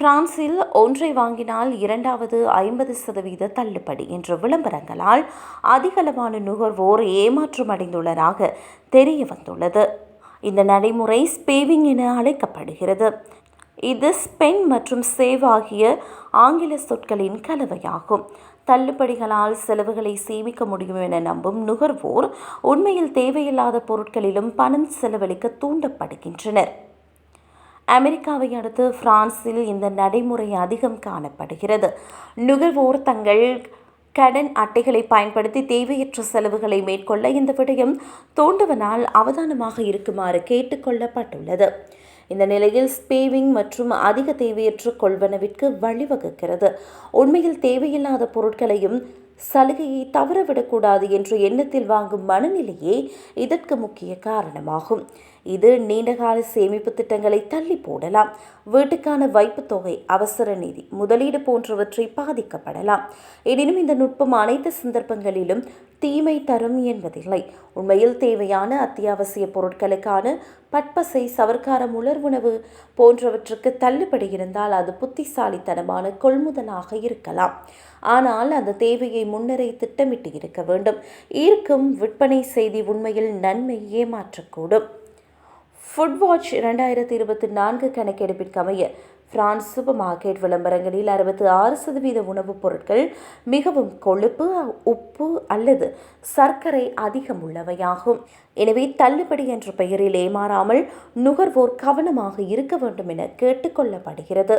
பிரான்சில் ஒன்றை வாங்கினால் இரண்டாவது ஐம்பது சதவீத தள்ளுபடி என்ற விளம்பரங்களால் அதிகளவான நுகர்வோர் ஏமாற்றமடைந்துள்ளதாக தெரிய வந்துள்ளது. இந்த நடைமுறை ஸ்பேவிங் என அழைக்கப்படுகிறது. இது ஸ்பென் மற்றும் சேவ் ஆகிய ஆங்கில சொற்களின் கலவையாகும். தள்ளுபடிகளால் செலவுகளை சேமிக்க முடியும் என நம்பும் நுகர்வோர் உண்மையில் தேவையில்லாத பொருட்களிலும் பணம் செலவழிக்க தூண்டப்படுகின்றனர். அமெரிக்காவை அடுத்து பிரான்சில் இந்த நடைமுறை அதிகம் காணப்படுகிறது. நுகர்வோர் தங்கள் கடன் அட்டைகளை பயன்படுத்தி தேவையற்ற செலவுகளை மேற்கொள்ள இந்த விடயம் தோண்டுவனால் அவதானமாக இருக்குமாறு கேட்டுக்கொள்ளப்பட்டுள்ளது இந்த நிலையில் ஸ்பேவிங் மற்றும் அதிக தேவையற்ற கொள்வனவிற்கு வழிவகுக்கிறது. உண்மையில் தேவையில்லாத பொருட்களையும் சலுகையை தவறவிடக்கூடாது என்ற எண்ணத்தில் வாங்கும் மனநிலையே இதற்கு முக்கிய காரணமாகும். இது நீண்டகால சேமிப்பு திட்டங்களை தள்ளி போடலாம். வீட்டுக்கான வைப்பு தொகை அவசர நிதி முதலீடு போன்றவற்றை பாதிக்கப்படலாம். எனினும் இந்த நுட்பம் அனைத்து சந்தர்ப்பங்களிலும் தீமை தரும் என்பதில்லை. உண்மையில் தேவையான அத்தியாவசிய பொருட்களுக்கான பட்பசை சவர்க்காரம் உணர்வுணவு போன்றவற்றுக்கு தள்ளுபடி இருந்தால் அது புத்திசாலித்தனமான கொள்முதலாக இருக்கலாம். ஆனால் அந்த தேவையை முன்னரே திட்டமிட்டு இருக்க வேண்டும். ஈர்க்கும் விற்பனை செய்தி உண்மையில் நன்மை ஏமாற்றக்கூடும். ஃபுட் வாட்ச் இரண்டாயிரத்தி இருபத்தி நான்கு கணக்கெடுப்பிற்கமைய பிரான்ஸ் சூப்பர் மார்க்கெட் விளம்பரங்களில் அறுபத்தி ஆறு சதவீத உணவுப் பொருட்கள் மிகவும் கொழுப்பு உப்பு அல்லது சர்க்கரை அதிகம் உள்ளவையாகும் எனவே தள்ளுபடி என்ற பெயரில் ஏமாறாமல் நுகர்வோர் கவனமாக இருக்க வேண்டும் என கேட்டுக்கொள்ளப்படுகிறது